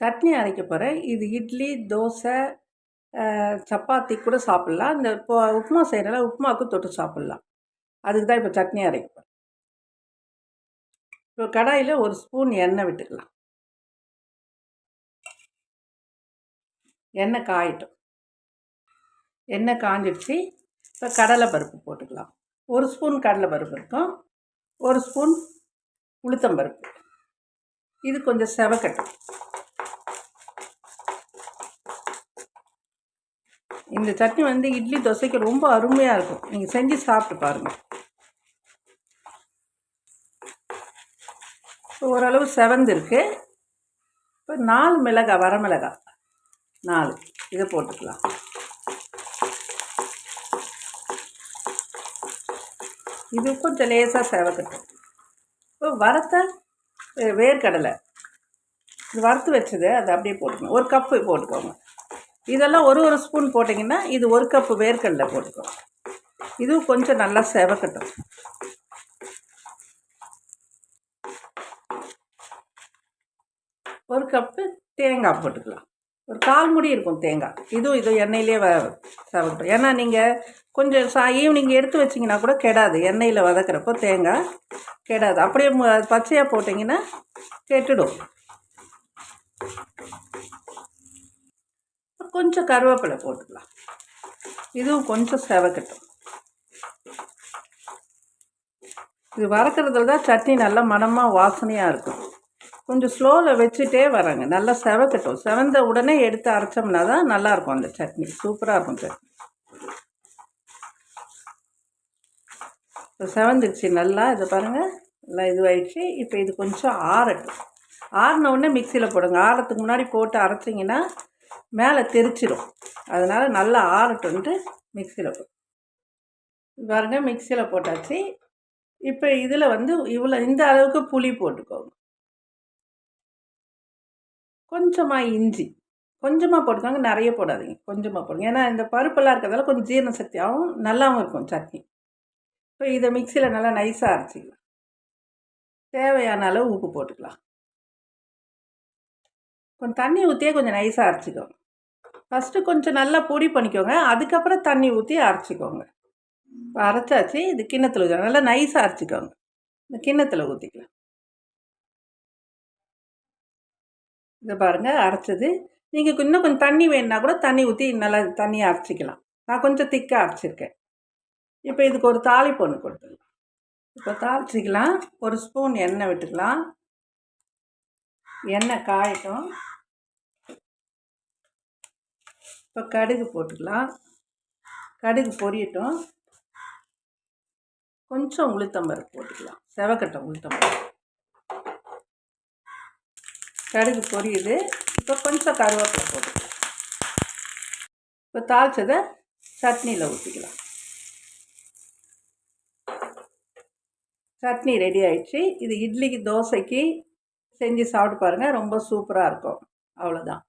சட்னி அரைக்க போகிறேன் இது இட்லி தோசை சப்பாத்தி கூட சாப்பிட்லாம். இந்த இப்போ உப்புமா செய்கிறனால உப்புமாவுக்கு தொட்டு சாப்பிட்லாம். அதுக்கு தான் இப்போ சட்னி அரைக்க போகிறேன் இப்போ கடாயில் ஒரு ஸ்பூன் எண்ணெய் விட்டுக்கலாம். எண்ணெய் காயட்டும். எண்ணெய் காஞ்சிடுச்சு. இப்போ கடலை பருப்பு போட்டுக்கலாம். ஒரு ஸ்பூன் கடலை பருப்பு இருக்கும். ஒரு ஸ்பூன் உளுத்தம்பருப்பு இது கொஞ்சம் செவக்கட்டும். இந்த சட்னி வந்து இட்லி தோசைக்கு ரொம்ப அருமையாக இருக்கும். நீங்கள் செஞ்சு சாப்பிட்டு பாருங்கள் இப்போ ஓரளவு செவந்து இருக்குது இப்போ நாலு மிளகாய் வரமிளகாய் நாலு. இதை போட்டுக்கலாம். இது கொஞ்சம் லேசாக செவக்கட்டும். இப்போ வறுத்த வேர்க்கடலை. இது வறுத்து வச்சது அதை அப்படியே போட்டுக்கணும். ஒரு கப்பு போட்டுக்கோங்க. இதெல்லாம் ஒரு ஒரு ஸ்பூன் போட்டிங்கன்னா இது ஒரு கப்பு வேர்க்கடலை போட்டுக்கோ இதுவும் கொஞ்சம் நல்லா செவக்கட்டும். ஒரு கப்பு தேங்காய் போட்டுக்கலாம். ஒரு கால் முடி இருக்கும் தேங்காய். இதுவும் இது எண்ணெயிலே வ செவக்கட்டும். ஏன்னா நீங்கள் கொஞ்சம் சா ஈவினிங் எடுத்து வச்சிங்கன்னா கூட கெடாது. எண்ணெயில் வதக்கிறப்போ தேங்காய் கெடாது. அப்படியே பச்சையாக போட்டிங்கன்னா கெட்டுடும். கொஞ்சம் கருவேப்பிலை போட்டுக்கலாம். இதுவும் கொஞ்சம் செவக்கட்டும். இது வறுக்கிறதுல தான் சட்னி நல்லா மணமாக வாசனையாக இருக்கும். கொஞ்சம் ஸ்லோவில் வச்சுட்டே வராங்க நல்லா செவக்கட்டும். செவந்த உடனே எடுத்து அரைச்சோம்னா தான் நல்லாயிருக்கும் அந்த சட்னி. சூப்பராக இருக்கும் சட்னி. இப்போ செவந்துருச்சு. நல்லா இதை பாருங்கள் நல்லா இதுவாயிடுச்சு. இப்போ இது கொஞ்சம் ஆறட்டும். ஆறின உடனே மிக்சியில் போடுங்க. ஆறத்துக்கு முன்னாடி போட்டு அரைச்சிங்கன்னா மேலே தெரிச்சிடும் அதனால் நல்லா ஆறட்டும்ன்ட்டு மிக்சியில் போ பாருங்க மிக்சியில் போட்டாச்சு. இப்போ இதில் வந்து இவ்வளோ இந்த அளவுக்கு புளி போட்டுக்கோங்க. கொஞ்சமாக இஞ்சி. கொஞ்சமாக போட்டுக்கோங்க நிறைய போடாதீங்க. கொஞ்சமாக போடுங்க. ஏன்னா இந்த பருப்பெல்லாம் இருக்கிறதால கொஞ்சம் ஜீரண சக்தியாகவும் நல்லாவும் இருக்கும் சட்னி. இப்போ இதை மிக்சியில் நல்லா நைஸாக அரைச்சிக்கலாம். தேவையான அளவு உப்பு போட்டுக்கலாம். கொஞ்சம் தண்ணி ஊற்றியே கொஞ்சம் நைஸாக அரைச்சிக்கோங்க ஃபஸ்ட்டு கொஞ்சம் நல்லா பொடி பண்ணிக்கோங்க. அதுக்கப்புறம் தண்ணி ஊற்றி அரைச்சிக்கோங்க. இப்போ அரைச்சாச்சு. இது கிண்ணத்தில் ஊற்றி நல்லா நைஸாக அரைச்சிக்கோங்க. இந்த கிண்ணத்தில் ஊற்றிக்கலாம் இதை பாருங்கள் அரைச்சது. நீங்கள் இன்னும் கொஞ்சம் தண்ணி வேணுன்னா கூட தண்ணி ஊற்றி நல்லா தண்ணியை அரைச்சிக்கலாம். நான் கொஞ்சம் திக்காக அரைச்சிருக்கேன். இப்போ இதுக்கு ஒரு தாளிப்பு ஒன்று கொடுத்துடலாம். இப்போ தாளிச்சிக்கலாம். ஒரு ஸ்பூன் எண்ணெய் விட்டுக்கலாம். எண்ணெய் காயட்டும். இப்போ கடுகு போட்டுக்கலாம். கடுகு பொரியட்டும். கொஞ்சம் உளுத்தம்பருப்பு போட்டுக்கலாம். செவக்கட்டை உளுத்தம்பருப்பு. கடுகு பொரியுது. இப்போ கொஞ்சம் கருவேப்பிலை போட்டுக்கலாம். இப்போ தாளிச்சதை சட்னியில் ஊற்றிக்கலாம் சட்னி ரெடி ஆயிடுச்சு. இது இட்லிக்கு தோசைக்கு செஞ்சு சாப்பிட்டு பாருங்கள் ரொம்ப சூப்பராக இருக்கும். அவ்வளோதான்